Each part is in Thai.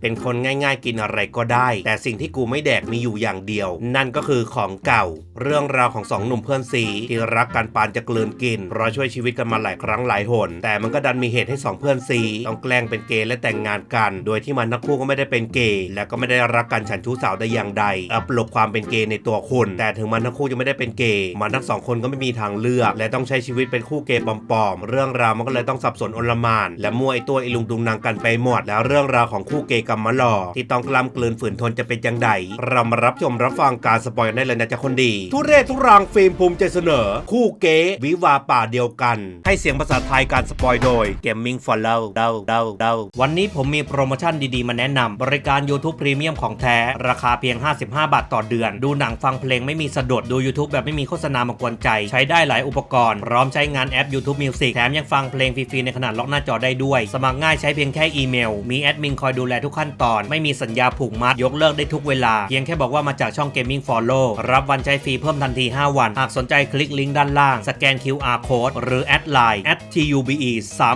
เป็นคนง่ายๆ กินอะไรก็ได้ แต่สิ่งที่กูไม่แดกมีอยู่อย่างเดียว นั่นก็คือของเก่า เรื่องราวของสองหนุ่มเพื่อนซีที่รักกันปานจะกลืนกินเพราะช่วยชีวิตกันมาหลายครั้งหลายหน แต่มันก็ดันมีเหตุให้สองเพื่อนซีต้องแกล้งเป็นเกย์และแต่งงานกัน โดยที่มันทั้งคู่ก็ไม่ได้เป็นเกย์และก็ไม่ได้รักกันฉันชู้สาวแต่อย่างใดอัปลบความเป็นเกย์ในตัวคุณ แต่ถึงมันทั้งคู่จะไม่ได้เป็นเกย์มันทั้งสองคนก็ไม่มีทางเลือก และต้องใช้ชีวิตเป็นคู่เกย์ปลอมๆเรื่องราวมันก็เลยต้องสับสนอลมาน และมั่วไอตัวไอลุงดุงนางกันไปหมดแล้วเรื่องราวของคู่เกย์กำมหล่อที่ต้องกล้ำกลืนฝืนทนจะเป็นจังใดเรามารับชมรับฟังการสปอยกันได้เลยนะจ๊ะคนดี ทุเรศทุรังฟิล์มภูมิใจเสนอ คู่เกย์วิวาป่าเดียวกัน ให้เสียงภาษาไทยการสปอยโดย Gaming for Love เดาเดาเดาวันนี้ผมมีโปรโมชั่นดีๆ มาแนะนำบริการ YouTube Premium ของแท้ ราคาเพียง 55 บาทต่อเดือน ดูหนังฟังเพลงไม่มีสะดุดดู YouTube แบบไม่มีโฆษณามากวนใจ ใช้ได้หลายอุปกรณ์ พร้อมใช้งานแอป YouTube Music แถมยังฟังเพลงฟรีๆในขนาดล็อกหน้าจอได้ด้วย สมัครง่ายใช้เพียงแค่อีเมล มีแอดมินคอยดูแลทุกขั้นตอน ไม่มีสัญญาผูกมัด ยกเลิกได้ทุกเวลา เพียงแค่บอกว่ามาจากช่อง Gaming Follow รับวันใช้ฟรีเพิ่มทันที 5 วัน หากสนใจคลิกลิงก์ด้านล่าง สแกน QR Code หรือแอดไลน์ @tube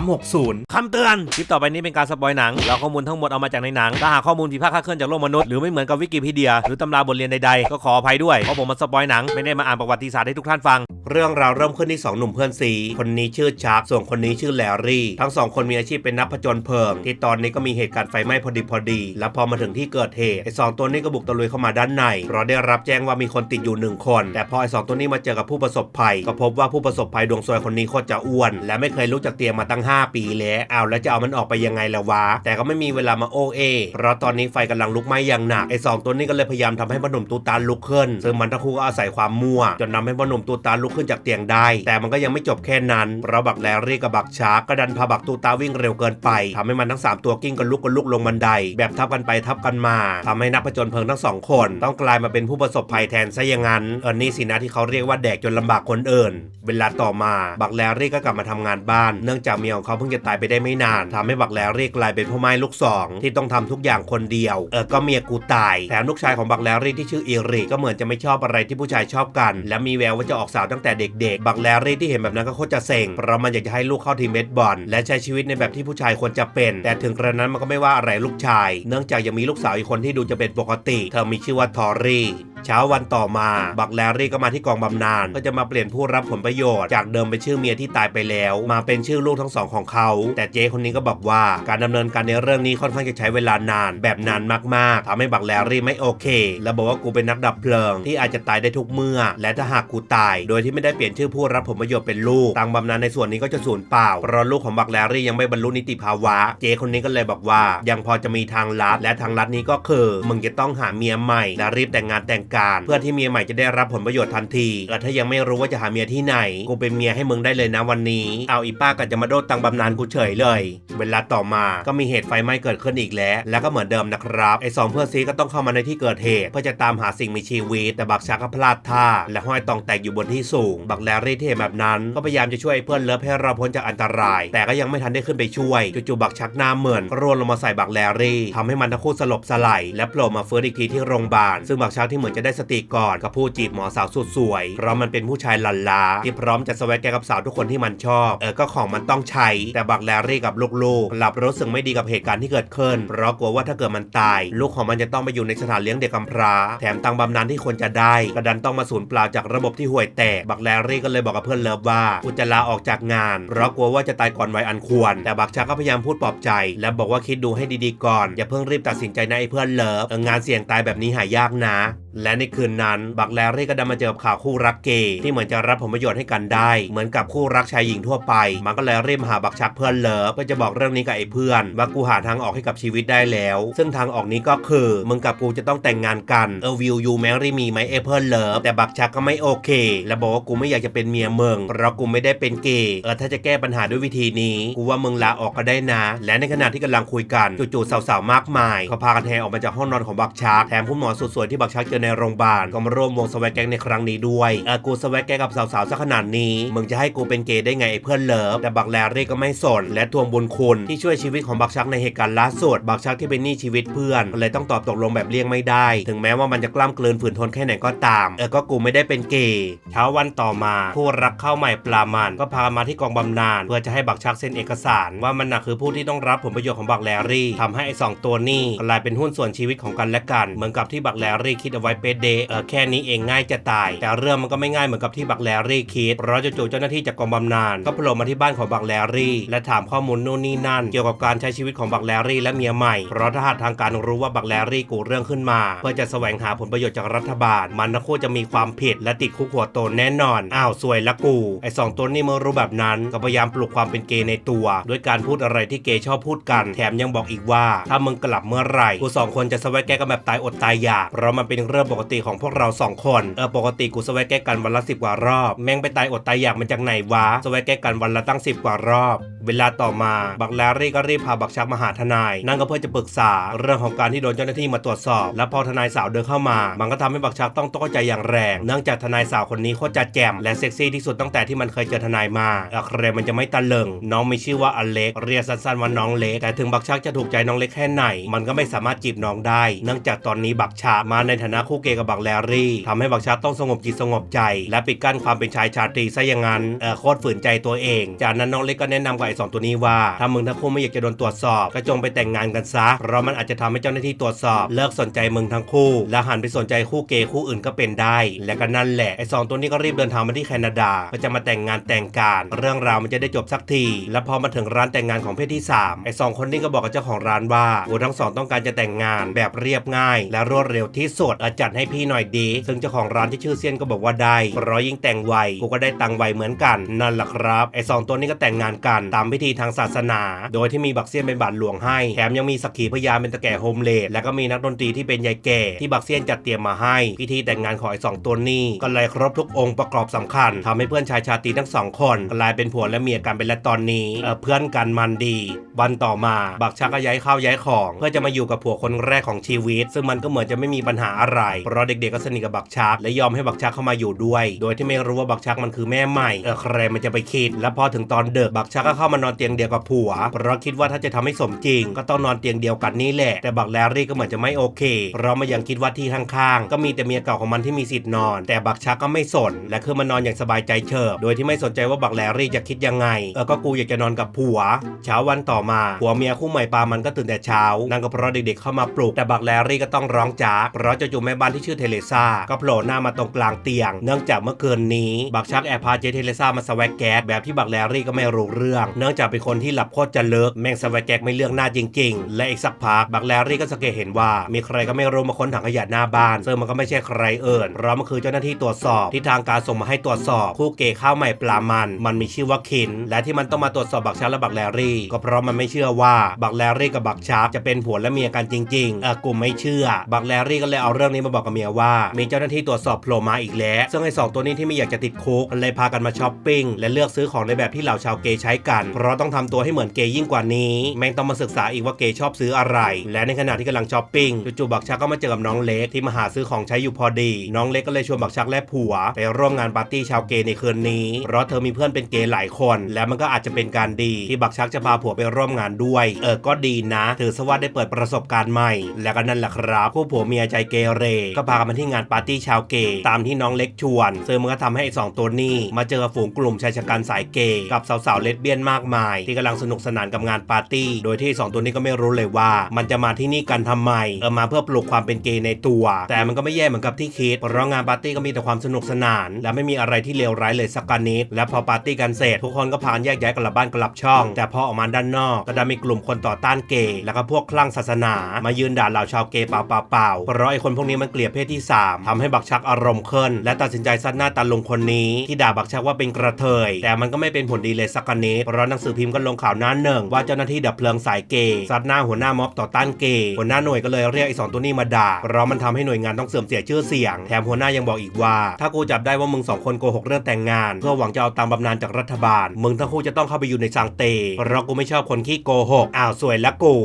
360คำเตือน คลิปต่อไปนี้เป็นการสปอยหนังแล้วข้อมูลทั้งหมดเอามาจากในหนัง ถ้าหากข้อมูลผิดพลาดคลาดเคลื่อนจากโลกมนุษย์ หรือไม่เหมือนกับวิกิพีเดีย หรือตำราบทเรียนใดๆ ก็ขออภัยด้วย เพราะผมมาสปอยหนัง ไม่ได้มาอ่านประวัติศาสตร์ให้ทุกท่านฟัง เรื่องราวเริ่มขึ้นที่สองหนุ่มเพื่อนซีคนนี้ชื่อชักส่วนคนนี้ชื่อแลรี่ ทั้งสองคนมีอาชีพเป็นนักผจญเพลิง ที่ตอนนี้ก็มีเหตุการณ์ไฟไหม้พอดีพอดี แล้วพอมาถึงที่เกิดเหตุไอ้สองตัวนี้ก็บุกตะลุยเข้ามาด้านใน เพราะได้รับแจ้งว่ามีคนติดอยู่หนึ่งคน แต่พอไอ้สองตัวนี้มาเจอกับผู้ประสบภัย ก็พบว่าผู้ประสบภัยดวงซวยคนนี้โคตรจะอ้วน และไม่เคยลุกจากเตียงมาตั้ง 5 ปีแล้วเอาแล้วจะเอามันออกไปยังไงละวะ แต่ก็ไม่มีเวลามาโอเอ เพราะตอนนี้ไฟกำลังลุกไหม้อย่างหนักไอ้สองตัวนี้ก็เลยพยายามทำให้พ่อหนุ่มตูตานลุกขึ้น ซึ่งมันทั้งคู่ก็อาศัยความมั่ว จนนำให้พ่อหนุ่มตูตานลุกขึ้นจากเตียงได้ แต่มันก็ยังไม่จบแค่นั้นเพราะบักแลรี่กับบักชาร์กก็ดันพาบักตูตาวิ่งเร็วเกินไปทำให้มันทั้งสามตัวกิ้งกันลุกกันลุกลงบันไดแบบทับกันไปทับกันมาทำให้นักผจญเพลิงทั้งสองคน ต้องกลายมาเป็นผู้ประสบภัยแทนซะอย่างนั้นเออนี่สินะที่เขาเรียกว่าแดกจนลำบากคนอื่น เวลาต่อมาบักแลรี่ก็กลับมาทำงานบ้าน เนื่องจากเมียของเขาเพิ่งจะตายไปได้ไม่นานทำให้บักแลรี่กลายเป็นพ่อไม้ลูกสองที่ต้องทำทุกอย่างคนเดียวเออก็เมียกูตายแถมลูกชายของบักแลรี่ที่ชื่ออีริกก็เหมือนจะไม่ชอบอะไรที่ผู้ชายชอบกัน และมีแววว่าจะออกสาวตั้งแต่เด็กๆบักแลรี่ที่เห็นแบบนั้นก็โคตรจะเซ็งเพราะมันอยากจะให้ลูกเข้าทีมเมดบอลและใช้ชีวิตในแบบที่ผู้ชายควรจะเป็น แต่ถึงกระนั้นมันก็ไม่ว่าอะไรลูกชายเนื่องจากยังมีลูกสาวอีกคนที่ดูจะเป็นปกติ เธอมีชื่อว่าทอรี่ เช้าวันต่อมา บักแลรี่ก็มาที่กองบำนาญก็จะมาเปลี่ยนผู้รับผลประโยชน์ จากเดิมเป็นชื่อเมียที่ตายไปแล้ว มาเป็นชื่อลูกทั้งสองของเขา แต่เจ๊คนนี้ก็บอกว่าการดำเนินการในเรื่องนี้ค่อนข้างจะใช้เวลานาน แบบนานมากๆทำให้บักแลรี่ไม่โอเค และบอกว่ากูเป็นนักดับเพลิง ที่อาจจะตายได้ทุกเมื่อ และถ้าหากกูตาย โดยที่ไม่ได้เปลี่ยนชื่อผู้รับผลประโยชน์เป็นลูกตังบำนาญในส่วนนี้ก็จะสูญเปล่าเพราะลูกของบักแลรี่ยังไม่บรรลุนิติภาวะ เจ๊คนนี้ก็เลยบอกว่า ยังพอจะมีทางลัดและทางลัดนี้ก็คือมึงจะต้องหาเมียใหม่และรีบแต่งงานแต่งการ เพื่อที่เมียใหม่จะได้รับผลประโยชน์ทันทีและถ้ายังไม่รู้ว่าจะหาเมียที่ไหน กูเป็นเมียให้มึงได้เลยนะวันนี้ เอาอีป้าก็จะมาโดดตังบำนาญกูเฉยเลย เวลาต่อมาก็มีเหตุไฟไหม้เกิดขึ้นอีกแล้ว แล้วก็เหมือนเดิมนะครับไอ้สองเพื่อนซีก็ต้องเข้ามาในที่เกิดเหตุ เพื่อจะตามหาสิ่งมีชีวิต แต่บักชักก็พลาดท่า และห้อยตองแตกอยู่บนที่สูง บักแลรี่ที่เห็นแบบนั้น ก็พยายามจะช่วยเพื่อนเลิฟให้เราพ้นจากอันตราย แต่ก็ยังไม่ทันได้ขึ้นไปช่วยจู่ๆบักชักหน้าเหมือนร่วงลงมาใส่บักแลรี่ทำให้มันทั้งคู่สลบสลายและโผล่มาฟื้นอีกทีที่โรงพยาบาลซึ่งบักชักที่เหมือนจะได้สติก่อนก็พูดจีบหมอสาวสุดสวย เพราะมันเป็นผู้ชายหลันล้าที่พร้อมจะสวกแกกับสาวทุกคนที่มันชอบ เออก็ของมันต้องใช้ แต่บักแลรี่กับลูกๆกลับรู้สึกไม่ดีกับเหตุการณ์ที่เกิดขึ้น เพราะกลัวว่าถ้าเกิดมันตาย ลูกของมันจะต้องไปอยู่ในสถานเลี้ยงเด็กกำพร้า แถมตังบำนาญที่ควรจะได้กระดันต้องมาสูญเปล่าจากระบบที่ห่วยแตกบักแลรี่ก็เลยบอกกับเพื่อนเลิฟว่ากูจะลาออกจากงาน เพราะกลัวว่าจะตายก่อนวัยอันควร แต่บักชักก็พยายามพูดปลอบใจ และบอกว่าคิดดูให้ดีๆก่อน อย่าเพิ่งรีบตัดสินใจนะไอ้เพื่อนเลิฟงานเสี่ยงตายแบบนี้หายากนะและในคืนนั้น บักแลรี่ก็ไดันมาเจอข่าวคู่รักเกย์ที่เหมือนจะรับผลประโยชน์ให้กันได้ เหมือนกับคู่รักชายหญิงทั่วไป มันก็เลยรีบมาหาบักชักเพื่อนเลิฟเพื่อจะบอกเรื่องนี้กับไอ้เพื่อน ว่ากูหาทางออกให้กับชีวิตได้แล้ว ซึ่งทางออกนี้ก็คือมึงกับกูจะต้องแต่งงานกันเออวิวยูแมรี่มีไหมไอ้เพื่อนเลิฟแต่บักชักก็ไม่โอเค และบอกว่ากูไม่อยากจะเป็นเมียมึงเพราะกูไม่ได้เป็นเกย์เออถ้าจะแก้ปัญหาด้วยวิธีนี้ กูว่ามึงลาออกก็ได้นะ และในขณะที่กำลังคุยกันจู่ๆสาวๆมากมายเขาพากันแห่ออกมาจากห้องนอนของบักชักแถมคุณหมอสุดสวยที่บักชักเจอในโรงพยาบาลก็มาร่วมวงสวัสดแก๊งในครั้งนี้ด้วยเออกูสวัสดแก๊งกับสาวๆซะขนาดนี้ มึงจะให้กูเป็นเกย์ได้ไงไอ้เพื่อนเลิฟแต่บักแลรี่ก็ไม่สน และทวงบุญคุณที่ช่วยชีวิตของบักชักในเหตุการณ์ล่าสุดบักชักที่เป็นหนี้ชีวิตเพื่อนเลยต้องตอบตกลงแบบเลี่ยงไม่ได้ ถึงแม้ว่ามันจะกล้ามกลืนฝืนทนแค่ไหนก็ตามเออก็กูไม่ได้เป็นเกย์เช้าวันต่อมาผู้รักเข้าใหม่ปลามันก็พามาที่กองบำนาญเพื่อจะให้บักชักเซ็นเอกสาร ว่ามันน่ะคือผู้ที่ต้องรับผลประโยชน์ของบักแลรี่ทำให้ไอ้สองตัวนี้กลายเป็นหุ้นส่วนชีวิตของกันและกัน เหมือนกับที่บักแลรี่คิดเอาไว้เป๊ะเดเออแค่นี้เองง่ายจะตาย แต่เรื่องมันก็ไม่ง่ายเหมือนกับที่บักแลรี่คิดเพราะจู่ๆเจ้าหน้าที่จากกองบำนาญก็โผล่มาที่บ้านของบักแลรี่และถามข้อมูลนู่นนี่นั่น เกี่ยวกับการใช้ชีวิตของบักแลรี่และเมียใหม่ เพราะถ้าหากทางการรู้ว่าบักแลรี่กูเรื่องขึ้นมา เพื่อจะแสวงหาผลประโยชน์จากรัฐบาล มันนะคู่จะมีความผิดและติดคุกหัวโตแน่นอนอ้าวสวยละกูไอสองตัวนี้เมื่อรู้แบบนั้นก็พยายามปลุกความเป็นเกย์ในตัวด้วยการพูดอะไรที่เกย์ชอบพูดกันแถมยังบอกอีกว่า ถ้ามึงกลับเมื่อไหร่กูสองคนจะสวแก้กันแบบตายอดตายอยากเพราะมันเป็นเรื่องปกติของพวกเราสองคน เออปกติกูสวัสดแก้กันวันละสิบกว่ารอบ แม่งไปตายอดตายอยากมันจากไหนวะสวัสดแก้กันวันละตั้งสิบกว่ารอบ เวลาต่อมาบักแลรี่ก็รีบพาบักชักมาหาทนาย นั่นก็เพื่อจะปรึกษาเรื่องของการที่โดนเจ้าหน้าที่มาตรวจสอบ และพอทนายสาวเดินเข้ามา มันก็ทำให้บักชักต้องตกใจอย่างแรง เนื่องจากทนายสาวคนนี้โคตรจะแจ่มและเซ็กซี่ที่สุดตั้งแต่ที่มันเคยเจอทนายมาอะใครมันจะไม่ตะลึง น้องมีชื่อว่าอเล็ก เรียกสั้นๆว่าน้องเล็ก แต่ถึงบักชักจะถูกใจน้องเล็กแค่ไหน มันก็ไม่สามารถจีบน้องได้ เนื่องจากตอนนี้บักชักมาในฐานะคู่เกกับบักแลรี่ทำให้บักชักต้องสงบจิตสงบใจ และปิดกั้นความเป็นชายชาตรีซะอย่างนั้นเออโคตรฝืนใจตัวเอง จากนั้นน้องเล็กก็แนะนำกับไอ้สองตัวนี้ว่าถ้ามึงทั้งคู่ไม่อยากจะโดนตรวจสอบก็จงไปแต่งงานกันซะเพราะมันอาจจะทำให้เจ้าหน้าที่ตรวจสอบ เลิกสนใจมึงทั้งคู่ และหันไปสนใจคู่เกย์คู่อื่นก็เป็นได้ และก็นั่นแหละไอ้สองตัวนี้ก็รีบเดินทางมาที่แคนาดาก็จะมาแต่งงานแต่งการ เรื่องราวมันจะได้จบสักที และพอมาถึงร้านแต่งงานของเพศที่3ไอ้สองคนนี้ก็บอกกับเจ้าของร้านว่ากูทั้งสองต้องการจะแต่งงานแบบเรียบง่าย และรวดเร็วที่สุดออจัดให้พี่หน่อยดี ซึ่งเจ้าของร้านที่ชื่อเซียนก็บอกว่าได้เพราะยิ่งแต่งไวกูก็ได้ตังไวเหมือนกัน นั่นแหละครับไอ้สองตัวนี้ก็แต่งงานกันตามพิธีทางศาสนา โดยที่มีบักเซียนเป็นบาทหลวงให้แถมยังมีสักขีพยานเป็นตะแก่โฮมเลดแล้วก็มีนักดนตรีที่เป็นยายแก่ที่บักเซียนจัดเตรียมมาให้ พิธีแต่งงานของไอ้สองตัวนี้ก็เลยครบทุกองค์ประกอบสำคัญทำให้เพื่อนชายชาตรีทั้งสองคนกลายเป็นผัวและเมียกันไปแล้วตอนนี้เออเพื่อนกันมันดีวันต่อมาบักชักก็ย้ายข้าวย้ายของ เพื่อจะมาอยู่กับผัวคนแรกของชีวิต ซึ่งมันก็เหมือนจะไม่มีปัญหาอะไรเพราะเด็กๆก็สนิทกับบักชัก และยอมให้บักชักเข้ามาอยู่ด้วย โดยที่ไม่รู้ว่าบักชักมันคือแม่ใหม่เออใครมันจะไปคิด แล้วพอถึงตอนเดึกบักชักก็เข้ามานอนเตียงเดียวกับผัว เพราะคิดว่าถ้าจะทำให้สมจริง ก็ต้องนอนเตียงเดียวกันนี่แหละ แต่บักแลรี่ก็เหมือนจะไม่โอเค เพราะมันยังคิดว่าที่ข้างๆ ก็มีแต่เมียเก่าของมันที่มีสิทธิ์นอน แต่บักชักก็ไม่สน และคือมันนอนอย่างสบายใจเฉิบ โดยที่ไม่สนใจว่าบักแลรี่จะคิดยังไง เออ ก็กูอยากจะนอนกับผัว เช้าวันต่อมา ผัวเมียคู่ใหม่ปามันก็ตื่นแต่เช้า นั่นก็เพราะเด็กๆเข้ามาปลุก แต่บักแลรี่ก็ต้องร้องจาเพราะจู่ๆแม่บ้านที่ชื่อเทเลซ่าก็โผล่หน้ามาตรงกลางเตียง เนื่องจากเมื่อคืนนี้ บักชักแอบพาเจเทเลซ่ามาสวกแก๊กแบบที่บักแลรี่ก็ไม่รู้เรื่อง เนื่องจากเป็นคนที่หลับโคตรจะเลิกแม่งสวกแก๊กไม่เลือกหน้าจริง ๆ และอีกสักพักบักแลรี่ก็สังเกตเห็นว่า มีใครก็ไม่รู้มาค้นถังขยะหน้าบ้าน ซึ่งมันก็ไม่ใช่ใครเอื่นเพราะมันคือเจ้าหน้าที่ตรวจสอบที่ทางการส่งมาให้ตรวจสอบคู่เกย์ข้าวใหม่ปลามัน มันมีชื่อว่าคิน และที่มันต้องมาตรวจสอบบักชักและบักแลรี่ ก็เพราะมันไม่เชื่อว่าบักแลรี่กับบักชักจะเป็นผัวและเมียกันจริงๆเออกูไม่เชื่อบักแลรี่ก็เลยเอาเรื่องนี้มาบอกกับเมียว่า มีเจ้าหน้าที่ตรวจสอบโผล่มาอีกแล้ว ซึ่งไอ้สองตัวนี้ที่ไม่อยากจะติดคุกเลยพากันมาช้อปปิ้งและเลือกซื้อของในแบบที่เหล่าชาวเกย์ใช้กัน เพราะต้องทำตัวให้เหมือนเกย์ยิ่งกว่านี้ แม่งต้องมาศึกษาอีกว่าเกย์ชอบซื้ออะไร และในขณะที่กำลังช้อปปิ้งจู่ๆบักชักก็มาเจอกับน้องเล็กที่มาหาซื้อของใช้อยู่พอดี น้องเล็กก็เลยชวนบักชักและผัว ไปร่วมงานปาร์ตี้ชาวเกย์ในคืนนี้ เพราะเธอมีเพื่อนเป็นเกย์หลายคน และมันก็อาจจะเป็นการดีที่บักชักจะพาผัวไปร่วมงานด้วย เออก็ดีนะ ถือซะว่าได้เปิดประสบการณ์ใหม่ และก็นั่นแหละครับคู่ผัวเมียใจเกเรก็พากันที่งานปาร์ตี้ชาวเกย์ตามที่น้องเล็กชวน ซึ่งมันก็ทำให้สองตัวนี้ มาเจอฝูงกลุ่มชายชะกันสายเกย์กับสาวๆเลสเบี้ยนมากมาย ที่กำลังสนุกสนานกับงานปาร์ตี้ โดยที่สองตัวนี้ก็ไม่รู้เลยว่า มันจะมาที่นี่กันทำไมเออมาเพื่อปลุกความเป็นเกย์ในตัว แต่มันก็ไม่แย่เหมือนกับที่คิดเพราะงานปาร์ตี้ก็มีแต่ความสนุกสนาน และไม่มีอะไรที่เลวร้ายเลยสักนิดและพอปาร์ตี้กันเสร็จทุกคนก็พานแยกย้ายกลับบ้านกลับช่อง แต่พอออกมาด้านนอกก็ได้มีกลุ่มคนต่อต้านเกย์แล้วก็พวกคลั่งศาสนา มายืนด่าเหล่าชาวเกย์เปล่าๆๆเพราะไอ้คนพวกนี้มันเกลียดเพศที่ 3ทำให้บักชักอารมณ์ขึ้น และตัดสินใจซัดหน้าตาลงคนนี้ที่ด่าบักชักว่าเป็นกระเทย แต่มันก็ไม่เป็นผลดีเลยสักนิดเพราะหนังสือพิมพ์ก็ลงข่าวหน้าหนึ่งว่าเจ้าหน้าที่ดับเพลิงสายเกย์ซัดหน้าหัวหน้าม็อบต่อต้านเกย์หัวหน้าหน่วยก็เลยเรียกไอ้สองตัวนี้มาด่าเพราะมันทำให้หน่วยงานต้องเสื่อมเสียชื่อเสียงแถมหัวหน้ายังบอกอีกว่า ถ้ากูจับได้ว่ามึงสองคนโกหกเรื่องแต่งงาน เพื่อหวังจะเอาตามบำนาญจากรัฐบาล มึงทั้งคู่จะต้องเข้าไปอยู่ในสังเตเพราะกูไม่ชอบคนขี้โกหกอ้าวสวยละกู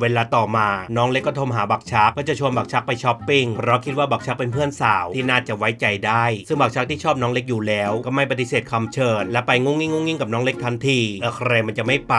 เวลาต่อมาน้องเล็กก็โทรหาบักชักก็จะชวนบักชักไปช้อปปิ้งเพราะราะคิดว่าบักชักเป็นเพื่อนสาวที่น่าจะไว้ใจได้ ซึ่งบักชักที่ชอบน้องเล็กอยู่แล้ว ก็ไม่ปฏิเสธคำเชิญ และไปงุ้งงิ้งงุ้งงิ้งกับน้องเล็กทันทีเออใครมันจะไม่ไป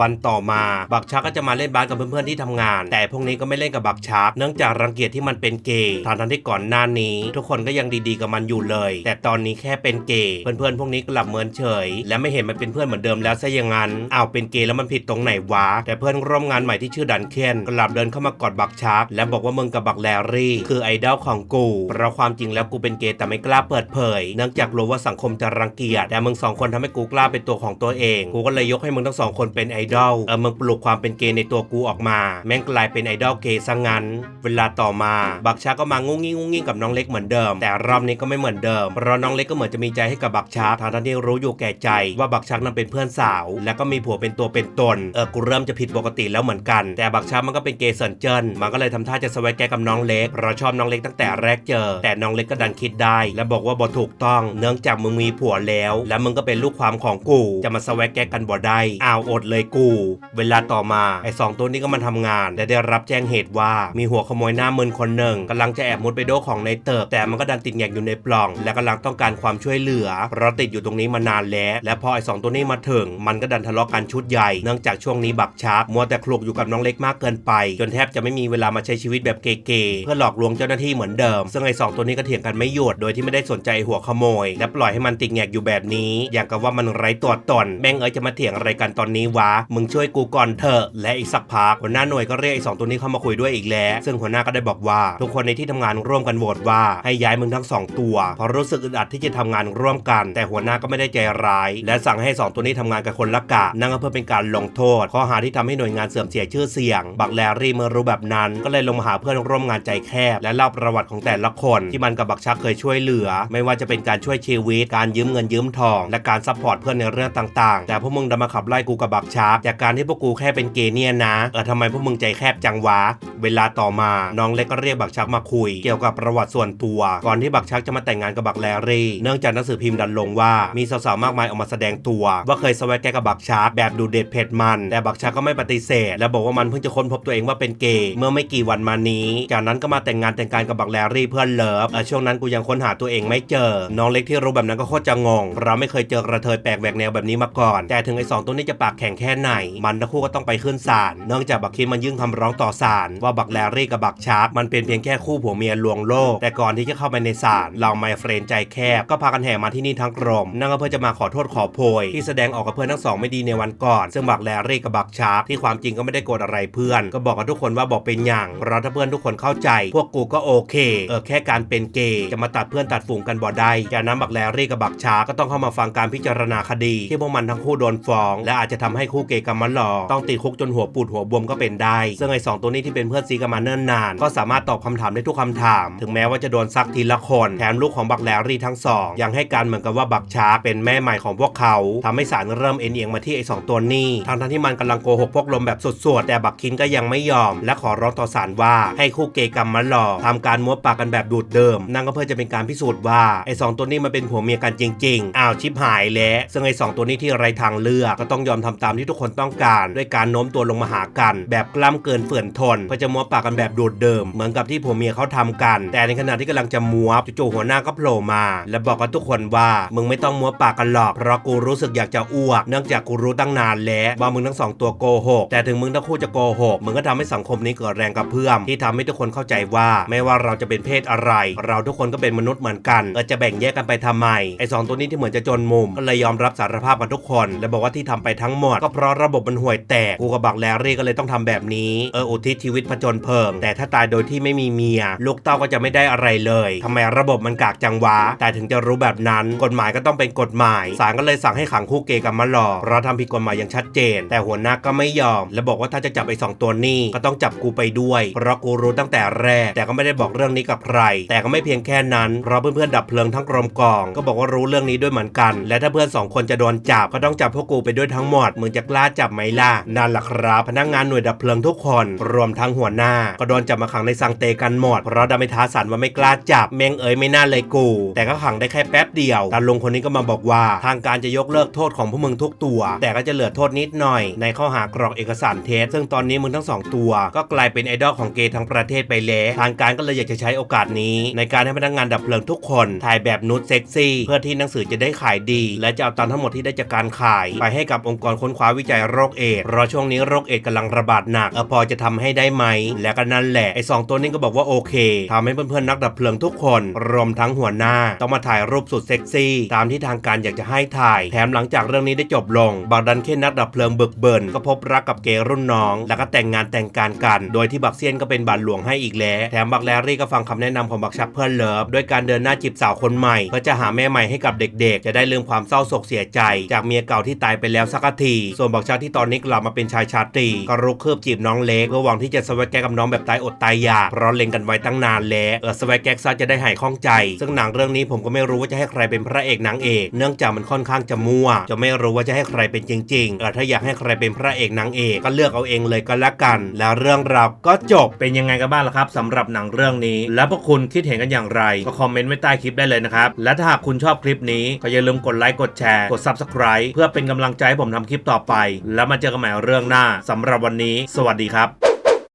วันต่อมาบักชักก็จะมาเล่นบาสกับเพื่อนๆที่ทำงาน แต่พวกนี้ก็ไม่เล่นกับบักชัก เนื่องจากรังเกียจที่มันเป็นเกย์ทางทั้งที่ก่อนหน้านี้ ทุกคนก็ยังดีๆกับมันอยู่เลย แต่ตอนนี้แค่เป็นเกย์เพื่อนๆพวกนี้กลับเมินเฉย และไม่เห็นมันเป็นเพื่อนเหมือนเดิมแล้วซะอย่างนั้นอ้าวเป็นเกย์แล้วมันผิดตรงไหนวะแต่เพื่อนร่วมงานใหม่ที่ชื่อดันเคนกลับเดินเข้ามากอดบักชัก และบอกว่ามึงกับบักแลรี่ คือไอดอลของกู เพราะความจริงแล้วกูเป็นเกย์แต่ไม่กล้าเปิดเผย เนื่องจากรู้ว่าสังคมจะรังเกียจ แต่มึงสองคนทำให้กูกล้าเป็นตัวของตัวเอง กูก็เลยยกให้มึงทั้งสองคนเป็นไอดอล เออมึงปลุกความเป็นเกย์ในตัวกูออกมา แม่งกลายเป็นไอดอลเกย์ซะงั้น เวลาต่อมา บักชักก็มางุ้งงิ้งงุ้งงิ้งกับน้องเล็กเหมือนเดิม แต่รอบนี้ก็ไม่เหมือนเดิม เพราะน้องเล็กก็เหมือนจะมีใจให้กับบักชักทางทั้งที่รู้อยู่แก่ใจ ว่าบักชักนั้นเป็นเพื่อนสาว และก็มีผัวเป็นตัวเป็นตน เออ กูเริ่มจะผิดปกติแล้วเหมือนกัน แต่บักชักมันก็เป็นเกย์เซินเจิ้นมันก็เลยทำท่าจะสวัสแกกับน้องเล็กเพราะชอบน้องเล็กตั้งแต่แรกเจอ แต่น้องเล็กก็ดันคิดได้ และบอกว่าบ่ถูกต้อง เนื่องจากมึงมีผัวแล้ว และมึงก็เป็นลูกความของกูจะมาสวัสแก้กันบ่ได้อ้าวอดเลยกู เวลาต่อมาไอ้สองตัวนี้ก็มาทำงานและได้รับแจ้งเหตุว่ามีหัวขโมยหน้ามึนคนหนึ่งกำลังจะแอบมุดไปโดของในเติบ แต่มันก็ดันติดแงกอยู่ในปล่อง และกำลังต้องการความช่วยเหลือเพราะติดอยู่ตรงนี้มานานแล้ว และพอไอ้สองตัวนี้มาถึง มันก็ดันทะเลาะกันชุดใหญ่เนื่องจากช่วงนี้บักชักมัวแต่คลุกอยู่กับน้องเล็กมากเกินไป จนแทบจะไม่มีเวลามาใช้ชีวิตแบบเก๋ๆเพื่อหลอกลวงเจ้าหน้าที่เหมือนเดิม ซึ่งไอ้สองตัวนี้ก็เถียงกันไม่หยุดโดยที่ไม่ได้สนใจหัวขโมย และปล่อยให้มันติดแงกอยู่แบบนี้ อย่างกับว่ามันไร้ตัวตนแม่งเอ้ยจะมาเถียงอะไรกันตอนนี้วะมึงช่วยกูก่อนเถอะและอีกสักพักหัวหน้าหน่วยก็เรียกไอ้สองตัวนี้เข้ามาคุยด้วยอีกแล้ว ซึ่งหัวหน้าก็ได้บอกว่า ทุกคนในที่ทำงานร่วมกันโหวตว่าให้ย้ายมึงทั้งสองตัวเพราะรู้สึกอึดอัดที่จะทำงานร่วมกัน แต่หัวหน้าก็ไม่ได้ใจร้าย และสั่งให้สองตัวนี้ทำงานกับคนละกะ นั่นก็เพื่อเป็นการลงโทษ ข้อหาที่ทำให้หน่วยงานเสื่อมเสียชื่อเสียง บักแลรี่เมื่อรู้แบบนั้น ก็เลยลงมาหาเพื่อนร่วมงานใจแคบ และเล่าประวัติของแต่ละคนที่มันกับบักชักเคยช่วยเหลือ ไม่ว่าจะเป็นการช่วยชีวิต การยืมเงินยืมทอง และการซัพพอร์ตเพื่อนในเรื่องต่างๆ แต่พวกมึงดันมาขับไล่กูกับบักชักจากการที่พวกกูแค่เป็นเกย์เนียนะเออทำไมพวกมึงใจแคบจังวะ เวลาต่อมาน้องเล็กก็เรียกบักชักมาคุย เกี่ยวกับประวัติส่วนตัว ก่อนที่บักชักจะมาแต่งงานกับบักแลรี่ เนื่องจากหนังสือพิมพ์ดันลงว่ามีสาวๆมากมายออกมาแสดงตัว ว่าเคยสวัสแกกับบักชักแบบดูเด็ดเผ็ดมัน แต่บักชักก็ไม่ปฏิเสธ และบอกว่ามันเพิ่งจะค้นพบตัวเองว่าเป็นเกย์เมื่อไม่กี่วันมานี้ จากนั้นก็มาแต่งงานแต่งการกับบักแลรี่เพื่อนเลิฟช่วงนั้นกูยังค้นหาตัวเองไม่เจอ น้องเล็กที่รู้แบบนั้นก็โคตรจะงง เราไม่เคยเจอกระเทยแปลกแหวกแนวแบบนี้มาก่อน แต่ถึงไอ้สองตัวนี้จะปากแข็งแค่ไหน มันทั้งคู่ก็ต้องไปขึ้นศาล เนื่องจากบักคิมมันยื่นคำร้องต่อศาลว่าบักแลรี่กับบักชักมันเป็นเพียงแค่คู่ผัวเมียลวงโลก แต่ก่อนที่จะเข้าไปในศาลเราไมเฟรนใจแคบก็พากันแห่มาที่นี่ทั้งกรมนั่นก็เพื่อจะมาขอโทษขอโพยที่แสดงออกกับเพื่อนทั้งสองไม่ดีในวันก่อน ซึ่งบักแลรี่กับบักชักที่ความจริงก็ไม่ได้โกรธอะไรเพื่อน ก็บอกกับทุกคนว่าบอกเป็นอย่างเพราะถ้าเพื่อนทุกคนเข้าใจ พวกกูก็โอเคเออแค่การเป็นเกย์จะมาตัดเพื่อนตัดฝูงกันบ่ได้จากนั้นบักแลรี่กับบักชักก็ต้องเข้ามาฟังการพิจารณาคดี ที่พวกมันทั้งคู่โดนฟ้อง และอาจจะทำให้คู่เกย์กับมันหลอกต้องติดคุกจนหัวปูดหัวบวมก็เป็นได้ ซึ่งไอ้สองตัวนี้ที่เป็นเพื่อนซีกันมาเนิ่นนาน ก็สามารถตอบคำถามได้ทุกคำถาม ถึงแม้ว่าจะโดนซักทีละคนแถมลูกของบักแลรี่ทั้งสองยังให้การเหมือนกับว่าบักชาเป็นแม่ใหม่ของพวกเขาทำให้ศาลเริ่มเอ็นเอียงมาที่ไอ้สองตัวนี้ทั้งทั้งที่มันกำลังโกหกพวกลมแบบสุดๆแต่บักคินก็ยังไม่ยอม และขอร้องต่อศาลว่าให้คู่เกย์กรรมมันหลอกทำการมัวนปากกันแบบดูดเดิม นั่นก็เพื่อจะเป็นการพิสูจน์ว่าไอ้สองตัวนี้มันเป็นผัวเมียกันจริงๆ อ้าวชิบหายแล้วซึ่งไอ้สองตัวนี้ที่ไรทางเลือกก็ต้องยอมทำตามที่ทุกคนต้องการ ด้วยการโน้มตัวลงมาหากัน แบบกล้ำเกินเฝื่อนทนเพื่อจะมัวนปากกันแบบดูดเดิม เหมือนกับที่ผัวเมียเขาทำกัน แต่ในขณะที่กำลังจะมัวจู่ๆหัวหน้าก็โผล่มา และบอกกับทุกคนว่ามึงไม่ต้องมัวนปากกันหรอกเพราะกูรู้สึกอยากจะอ้วกเนื่องจากกูรู้ตั้งนานแล้วว่ามึงทั้งสองตัวโกหกแต่ถึงมึงทั้งคู่จะโกหกมึงก็ทำให้สังคมนี้เกิดแรงกระเพื่อมที่ทำให้ทุกคนเข้าใจว่าไม่ว่าเราจะเป็นเพศอะไร เราทุกคนก็เป็นมนุษย์เหมือนกันเออจะแบ่งแยกกันไปทำไมไอ้สองตัวนี้ที่เหมือนจะจนมุมก็เลยยอมรับสารภาพกันทุกคน และบอกว่าที่ทำไปทั้งหมด ก็เพราะระบบมันห่วยแตกกูกับบักแลรี่ก็เลยต้องทำแบบนี้เอออุทิศชีวิตผจญเพลิงแต่ถ้าตายโดยที่ไม่มีเมีย ลูกเต้าก็จะไม่ได้อะไรเลยทำไมระบบมันกากจังวะ แต่ถึงจะรู้แบบนั้นกฎหมายก็ต้องเป็นกฎหมายศาลก็เลยสั่งให้ขังคู่เกย์กับมาหลอกเพราะทำผิดกฎหมายอย่างชัดเจน แต่หัวหน้าก็ไม่ยอม และบอกว่าถ้าจะจับไอ้สองตัวนี้ก็ต้องจับกูไปด้วย เพราะกูรู้ตั้งแต่แรก แต่ก็ไม่ได้บอกเรื่องนี้กับใคร แต่ก็ไม่เพียงแค่นั้นเพราะเพื่อนๆดับเพลิงทั้งกรมกอง ก็บอกว่ารู้เรื่องนี้ด้วยเหมือนกัน และถ้าเพื่อนสองคนจะโดนจับก็ต้องจับพวกกูไปด้วยทั้งหมดมึงจะกล้าจับไหมล่ะนั่นแหละครับพนักงานหน่วยดับเพลิงทุกคน รวมทั้งหัวหน้า ก็โดนจับมาขังในสังเตกันหมดเพราะดัมไปท้าสันว่าไม่กล้าจับเมงเอ๋ยไม่น่าเลยกู แต่ก็ขังได้แค่แป๊บเดียวตาลุงคนนี้ก็มาบอกว่า ทางการจะยกเลิกโทษของพวกมึงทุกตัว แต่ก็จะเหลือโทษนิดหน่อย ในข้อหากรอกเอกสารเท็จซึ่งตอนนี้มึงทั้งสองตัว ก็กลายเป็นไอดอลของเกย์ทั้งประเทศไปแล้วทางการก็เลยเลยอยากจะใช้โอกาสนี้ ในการให้พนักงานดับเพลิงทุกคนถ่ายแบบนูดเซ็กซี่เพื่อที่หนังสือจะได้ขายดี และจะเอาตังทั้งหมดที่ได้จากการขาย ไปให้กับองค์กรค้นคว้าวิจัยโรคเอดเพราะช่วงนี้โรคเอดกำลังระบาดหนักเออพอจะทำให้ได้ไหม และก็นั่นแหละไอ้สองตัวนี้ก็บอกว่าโอเคทำให้เพื่อนๆนักดับเพลิงทุกคน รวมทั้งหัวหน้า ต้องมาถ่ายรูปสุดเซ็กซี่ ตามที่ทางการอยากจะให้ถ่าย แถมหลังจากเรื่องนี้ได้จบลงบักดันเคนนักดับเพลิงเบิกเบิรนก็พบรักกับเกยรุ่นน้อง แล้วก็แต่งงานแต่งการกัน โดยที่บักเซียนก็เป็นบาทหลวงให้อีกแล้วแถมบักแลรี่ก็ฟังคำแนะนำของบักชักเพื่อนเลิฟด้วยการเดินหน้าจีบสาวคนใหม่เพื่อจะหาแม่ใหม่ให้กับเด็กๆ จะได้ลืมความเศร้าโศกเสียใจ จากเมียเก่าที่ตายไปแล้วสักที ส่วนบักชักที่ตอนนี้กลับมาเป็นชายชาตรีก็รุกคืบจีบน้องเล็กเพื่อหวังที่จะสวัสแกกกับน้องแบบตายอดตายอยากเพราะเล็งกันไว้ตั้งนานแล้วเออสวัสแกกซะจะได้หายข้องใจ ซึ่งหนังเรื่องนี้ผมก็ไม่รู้ว่าจะให้ใครเป็นพระเอกนางเอกเนื่องจากมันค่อนข้างจะมั่วจะไม่รู้ว่าจะให้ใครเป็นจริงๆเออถ้าอยากให้ใครเป็นพระเอกนางเอกก็เลือกเอาเองเลยก็แล้วกัน แล้วเรื่องราวก็จบเป็นยังไงกันบ้างล่ะครับสำหรับหนังเรื่องนี้ แล้วพวกคุณคิดเห็นกันอย่างไร ก็คอมเมนต์ไว้ใต้คลิปได้เลยนะครับ และถ้าหากคุณชอบคลิปนี้ ก็อย่าลืมกดไลค์กดแชร์กด Subscribe เพื่อเป็นกำลังใจให้ผมทำคลิปต่อไป แล้วมาเจอกันใหม่เรื่องหน้าสำหรับวันนี้ สวัสดีครับ